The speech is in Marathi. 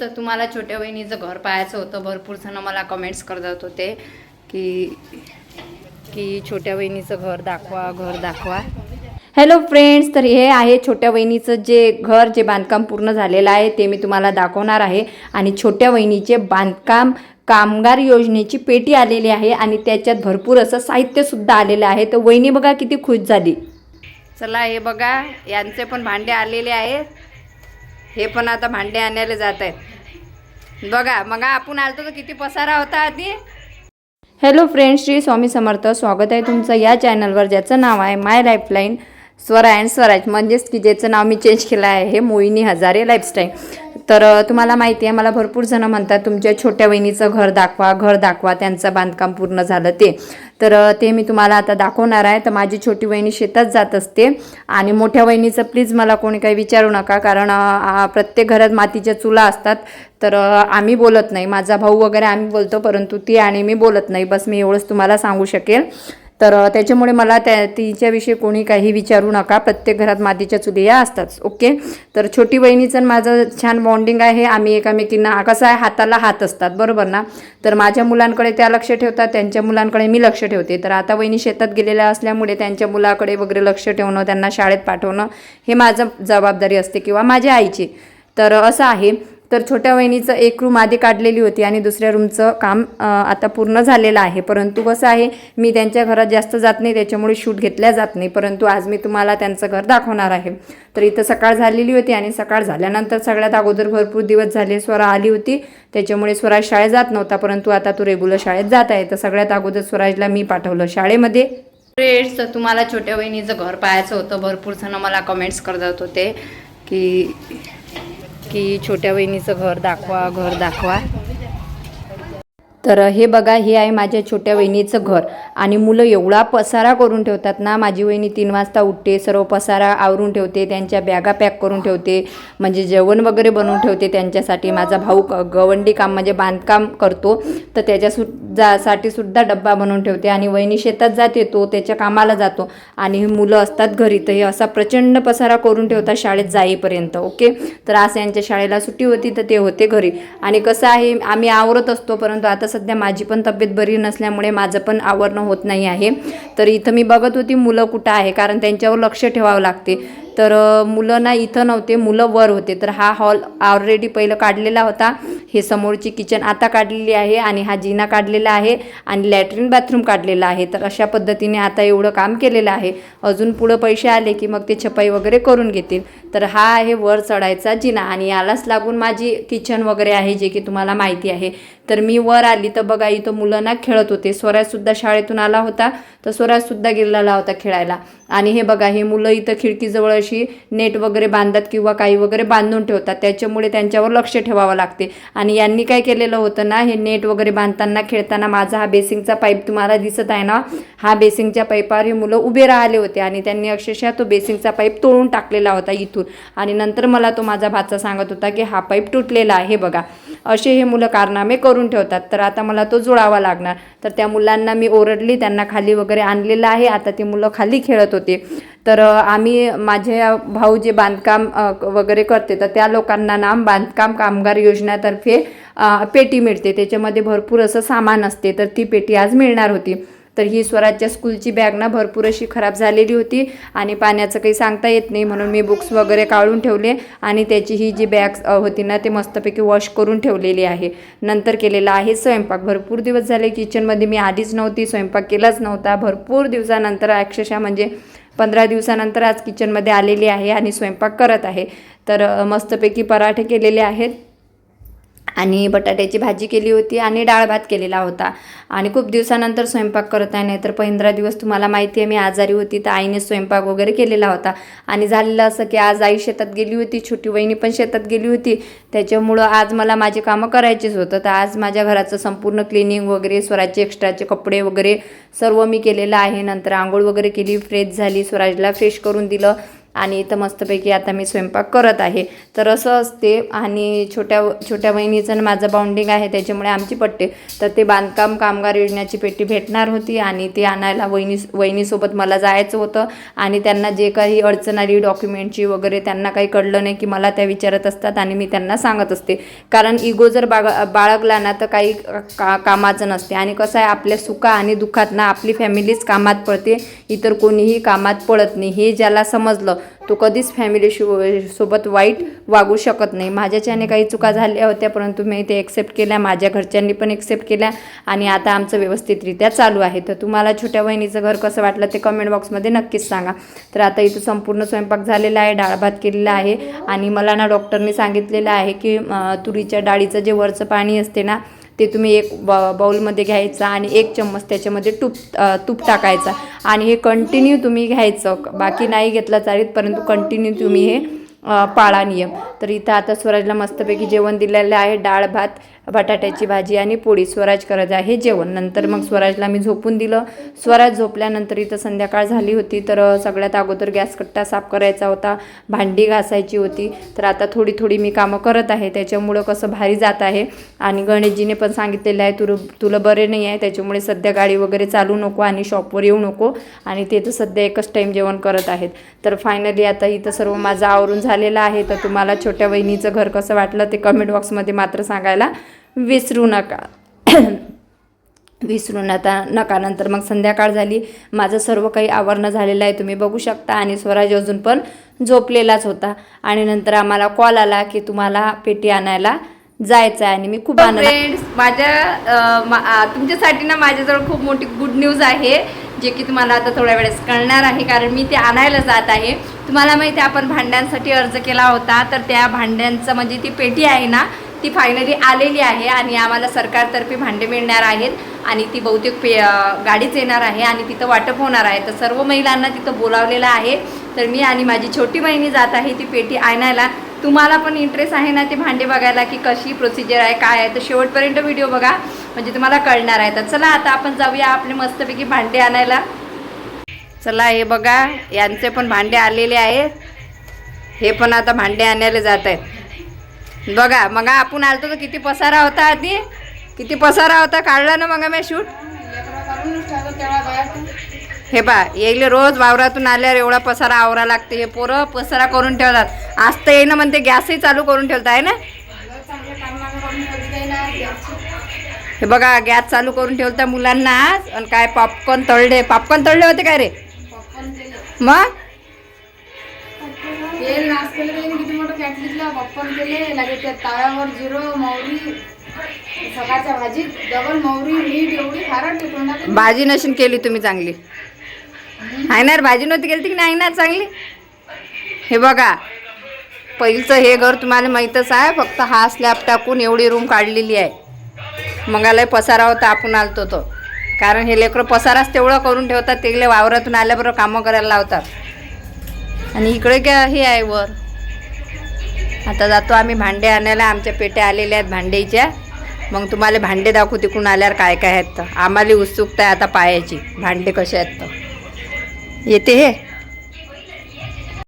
तर तुम्हाला छोट्या बहिणीचं घर पाहायचं होतं. भरपूर जण मला कमेंट्स करत होते की की छोट्या बहिणीचं घर दाखवा घर दाखवा. हॅलो फ्रेंड्स तर हे आहे छोट्या वहिनीचं जे घर जे बांधकाम पूर्ण झालेलं आहे ते मी तुम्हाला दाखवणार आहे. आणि छोट्या वहिनीचे बांधकाम कामगार योजनेची पेटी आलेली आहे आणि त्याच्यात भरपूर असं साहित्यसुद्धा आलेलं आहे. तर वहिनी बघा किती खुश झाली. चला हे बघा यांचे पण भांडे आलेले आहेत. हे पण आता भांडे आणायला जात आहेत. बघा मग आपण आलतो तर किती पसारा होता आधी? Hello friends Shri Swami Samarth. स्वागत आहे तुमचं या चॅनलवर ज्याचं नाव आहे my lifeline Swara and Swaraj. म्हणजेच की ज्याचं नाव मी चेंज केलं आहे हे मोहिनी हजारे लाईफस्टाईल तर तुम्हाला माहिती आहे मला भरपूर जणं म्हणतात तुमच्या छोट्या वहिनीचं घर दाखवा घर दाखवा त्यांचं बांधकाम पूर्ण झालं ते. तर ते मी तुम्हाला आता दाखवणार आहे. तर माझी छोटी वहिनी शेतात जात असते आणि मोठ्या वहिनीचं प्लीज मला कोणी काही विचारू नका कारण प्रत्येक घरात मातीच्या चुला असतात. तर आम्ही बोलत नाही. माझा भाऊ वगैरे आम्ही बोलतो परंतु ती आणि मी बोलत नाही. बस मी एवढंच तुम्हाला सांगू शकेल. तर त्याच्यामुळे मला त्या तिच्याविषयी कोणी काही विचारू नका. प्रत्येक घरात मातीच्या चुली या असतात. ओके? तर छोटी बहिणीचं माझं छान बॉन्डिंग आहे. आम्ही एकामेकींना कसं आहे हाताला हात असतात. बरोबर ना? तर माझ्या मुलांकडे त्या लक्ष ठेवतात. त्यांच्या मुलांकडे मी लक्ष ठेवते. तर आता वहिनी शेतात गेलेल्या असल्यामुळे त्यांच्या मुलाकडे वगैरे लक्ष ठेवणं त्यांना शाळेत पाठवणं हे माझं जबाबदारी असते किंवा माझ्या आईची. तर असं आहे. तर छोट्या वहिनीचं एक रूम आधी काढलेली होती आणि दुसऱ्या रूमचं काम आता पूर्ण झालेलं आहे. परंतु कसं आहे मी त्यांच्या घरात जास्त जात नाही त्याच्यामुळे शूट घेतल्या जात नाही. परंतु आज मी तुम्हाला त्यांचं घर दाखवणार आहे. तर इथं सकाळ झालेली होती आणि सकाळ झाल्यानंतर सगळ्यात अगोदर भरपूर दिवस झाले स्वरा आली होती. त्याच्यामुळे स्वराज शाळेत जात नव्हता परंतु आता तो रेग्युलर शाळेत जात आहे. तर सगळ्यात अगोदर स्वराजला मी पाठवलं शाळेमध्ये. फ्रेंड्स तर तुम्हाला छोट्या बहिणीचं घर पाहायचं होतं. भरपूर जण मला कमेंट्स करत होते की की छोट्या बहिणीचं घर दाखवा घर दाखवा. तर हे बघा हे आहे माझ्या छोट्या वहिनीचं घर. आणि मुलं एवढा पसारा करून ठेवतात ना माझी वहिनी तीन वाजता उठते सर्व पसारा आवरून ठेवते त्यांच्या बॅगा पॅक करून ठेवते म्हणजे जेवण वगैरे बनवून ठेवते त्यांच्यासाठी. माझा भाऊ क- गवंडी काम म्हणजे बांधकाम करतो तर त्याच्या सु सुद्धा डब्बा बनवून ठेवते. आणि वहिनी शेतात जाते तो त्याच्या कामाला जातो. आणि ही मुलं असतात घरी तर हे असा प्रचंड पसारा करून ठेवतात शाळेत जाईपर्यंत ओके? तर आज यांच्या शाळेला सुट्टी होती तर ते होते घरी. आणि कसं आहे आम्ही आवरत असतो परंतु आता सध्या माझी पण तब्येत बरी नसल्यामुळे माझं पण आवरणं होत नाही आहे. तर इथं मी बघत होती मुलं कुठं आहे? कारण त्यांच्यावर लक्ष ठेवावं लागते. तर मुलं ना इथं नव्हते मुलं वर होते. तर हा हॉल ऑलरेडी पहिलं काढलेला होता. हे समोरची किचन आता काढलेली आहे आणि हा जिना काढलेला आहे आणि लॅट्रिन बाथरूम काढलेला आहे. तर अशा पद्धतीने आता एवढं काम केलेलं आहे. अजून पुढं पैसे आले की मग ते छपाई वगैरे करून घेतील. तर हा आहे वर चढायचा जिना आणि यालाच लागून माझी किचन वगैरे आहे जे की तुम्हाला माहिती आहे. तर मी वर आली तर बघा इथं मुलं ना खेळत होते. स्वराजसुद्धा शाळेतून आला होता. तर स्वराजसुद्धा गेलेला होता खेळायला. आणि हे बघा हे मुलं इथं खिडकीजवळ अशी नेट वगैरे बांधतात किंवा काही वगैरे बांधून ठेवतात. त्याच्यामुळे त्यांच्यावर लक्ष ठेवावं लागते. आणि यांनी काय केलेलं होतं ना हे नेट वगैरे बांधताना खेळताना माझा हा बेसिंगचा पाईप तुम्हाला दिसत आहे ना हा बेसिंगच्या पाईपावर हे मुलं उभे राहिले होते आणि त्यांनी अक्षरशः तो बेसिंगचा पाईप तोडून टाकलेला होता इथून. आणि नंतर मला तो माझा भाचा सांगत होता की हा पाईप तुटलेला आहे बघा. असे हे मुलं कारनामे करून ठेवतात. तर आता मला तो जुळावा लागणार. तर त्या मुलांना मी ओरडली त्यांना खाली वगैरे आणलेलं आहे. आता ती मुलं खाली खेळत होते. तर आम्ही माझे भाऊ जे बांधकाम वगैरे करते तर त्या लोकांना ना बांधकाम कामगार योजनेतर्फे पेटी मिळते. त्याच्यामध्ये भरपूर असं सामान असते तर ती पेटी आज मिळणार होती. तर ही स्वराज्य स्कूलची बॅग ना भरपूर अशी खराब झालेली होती आणि पाण्याचं काही सांगता येत नाही म्हणून मी बुक्स वगैरे काढून ठेवले आणि त्याची ही जी बॅग होती ना ते मस्तपैकी वॉश करून ठेवलेली आहे. नंतर केलेला आहे स्वयंपाक. भरपूर दिवस झाले किचनमध्ये मी आधीच नव्हती स्वयंपाक केलाच नव्हता. भरपूर दिवसानंतर अक्षरशः म्हणजे पंधरा दिवसानंतर आज किचनमध्ये आलेली आहे आणि स्वयंपाक करत आहे. तर मस्तपैकी पराठे केलेले आहेत. आणि बटाट्याची भाजी केली होती आणि डाळ भात केलेला होता. आणि खूप दिवसानंतर स्वयंपाक करत आहे नाही तर पंधरा दिवस तुम्हाला माहिती आहे मी आजारी होती तर आईने स्वयंपाक वगैरे केलेला होता. आणि झालेलं असं की आज आई शेतात गेली होती छोटी वहिनी पण शेतात गेली होती. त्याच्यामुळं आज मला माझे कामं करायचेच होतं. तर आज माझ्या घराचं संपूर्ण क्लिनिंग वगैरे स्वराजचे एक्स्ट्राचे कपडे वगैरे सर्व मी केलेलं आहे. नंतर आंघोळ वगैरे केली फ्रेश झाली स्वराजला फ्रेश करून दिलं. आणि इथं मस्तपैकी आता मी स्वयंपाक करत आहे. तर असं असते आणि छोट्या छोट्या बहिणीचं आणि माझं बाउंडिंग आहे त्याच्यामुळे आमची पट्टे. तर ते बांधकाम कामगार योजनेची पेटी भेटणार होती आणि ती आणायला वहिनी वहिनीसोबत मला जायचं होतं. आणि त्यांना जे काही अडचण आली डॉक्युमेंटची वगैरे त्यांना काही कळलं नाही की मला त्या विचारत असतात आणि मी त्यांना सांगत असते. कारण इगो जर बाग बाळगला ना तर काही का कामाचं नसते. आणि कसं आहे आपल्या सुखा आणि दुःखात ना आपली फॅमिलीच कामात पडते. इतर कोणीही कामात पडत नाही. हे ज्याला समजलं तो कधीच फॅमिली सोबत वाईट वागू शकत नाही. माझ्याच्याने काही चुका झाल्या होत्या परंतु मी ते एक्सेप्ट केल्या माझ्या घरच्यांनी पण एक्सेप्ट केल्या आणि आता आमचं व्यवस्थितरित्या चालू आहे. तर तुम्हाला छोट्या बहिणीचं घर कसं वाटलं ते कमेंट बॉक्समध्ये नक्कीच सांगा. तर आता इथं संपूर्ण स्वयंपाक झालेला आहे डाळ भात केलेला आहे आणि मला ना डॉक्टरने सांगितलेलं आहे की तुरीच्या डाळीचं जे वरचं पाणी असते ना ते तुम्ही एक ब बाऊलमध्ये घ्यायचा आणि एक चम्मच त्याच्यामध्ये तूप तूप टाकायचा. आणि हे कंटिन्यू तुम्ही घ्यायचं. बाकी नाही घेतलं चालेल परंतु कंटिन्यू तुम्ही हे पाळा नियम. तर इथं आता स्वराजला मस्तपैकी जेवण दिलेलं आहे डाळ भात बटाट्याची भाजी आणि पोळी. स्वराज करत आहे जेवण. नंतर मग स्वराजला मी झोपून दिलं. स्वराज झोपल्यानंतर इथं संध्याकाळ झाली होती तर सगळ्यात अगोदर गॅस कट्टा साफ करायचा होता. भांडी घासायची होती. तर आता थोडी थोडी मी कामं करत आहे. त्याच्यामुळं कसं भारी जात आहे. आणि गणेशजीने पण सांगितलेलं आहे तुर तुला बरे नाही आहे. त्याच्यामुळे सध्या गाडी वगैरे चालू नको आणि शॉपवर येऊ नको. आणि ते तर सध्या एकच टाईम जेवण करत आहेत. तर फायनली आता इथं सर्व माझं आवरून झालेलं आहे. तर तुम्हाला छोट्या बहिणीचं घर कसं वाटलं ते कमेंट बॉक्समध्ये मात्र सांगायला. विसरू नका. विसरून आता नका. नंतर मग संध्याकाळ झाली. माझं सर्व काही आवरणं झालेलं आहे. तुम्ही बघू शकता. आणि स्वराज अजून पण झोपलेलाच होता. आणि नंतर आम्हाला कॉल आला की तुम्हाला पेटी आणायला जायचं आहे. आणि मी खूप आनंद फ्रेंड्स माझ्या मा- तुमच्यासाठी ना माझ्याजवळ खूप मोठी गुड न्यूज आहे जे की तुम्हाला आता थोड्या वेळेस कळणार आहे कारण मी ते आणायला जात आहे. तुम्हाला माहिती आपण भांड्यांसाठी अर्ज केला होता. तर त्या भांड्यांचं म्हणजे ती पेटी आहे ना ती फायनली आलेली आहे आणि आम्हाला सरकारतर्फे भांडे मिळणार आहेत आणि ती बहुतेक पे गाडीच येणार आहे आणि तिथं वाटप होणार आहे. तर सर्व महिलांना तिथं बोलावलेलं आहे. तर मी आणि माझी छोटी बहिणी जात आहे ती पेटी आणायला. तुम्हाला पण इंटरेस्ट आहे ना ते भांडे बघायला की कशी प्रोसिजर आहे काय आहे? तर शेवटपर्यंत व्हिडिओ बघा. म्हणजे तुम्हाला कळणार आहे. तर चला आता आपण जाऊया आपले मस्तपैकी भांडे आणायला. चला हे बघा. यांचे पण भांडे आलेले आहेत. हे पण आता भांडे आणायला जात आहेत. बघा मग आपण आलतो तर किती पसारा होता आधी? किती पसारा होता? काढला ना मग मी शूट? हे बा येईल रोज वावरातून आल्यावर एवढा पसारा आवरा लागते. हे पोरं पसारा करून ठेवतात. आज तर येईन म्हणते गॅसही चालू करून ठेवता आहे ना? हे बघा गॅस चालू करून ठेवता मुलांना आज. आणि काय पॉपकॉर्न तळले. पॉपकॉर्न तळले होते काय रे? मग? तेल नाश केलं त्याने किती मोठं कॅटलीतला पॉपकॉर्न केले लगेच त्या ताव्यावर जिरो मोहरी सकाळच्या भाजीत डबल मौरी मीठ एवढी खारट तोंडात भाजी नशीन केली तुम्ही चांगली. आहे ना भाजी नव्हती केली की नाही? ना चांगली? हे बघा पहिलचं हे घर तुम्हाला माहीतच आहे फक्त हा स्लॅब टाकून एवढी रूम काढलेली आहे. मंगाला पसारा होता आपण आलतो तो. कारण हे लेकरं पसाराच तेवढं करून ठेवतात ते वावरातून आल्याबरोबर कामं करायला लावतात. आणि इकडे काय हे आहे वर आता जातो आम्ही भांडे आणायला. आमच्या पेट्या आलेल्या आहेत भांडेच्या. मग तुम्हाला भांडे दाखवू तिकडून आल्यावर काय काय आहेत तर. आम्हाला उत्सुकता आहे आता पायाची. भांडे कसे आहेत तर. येते हे?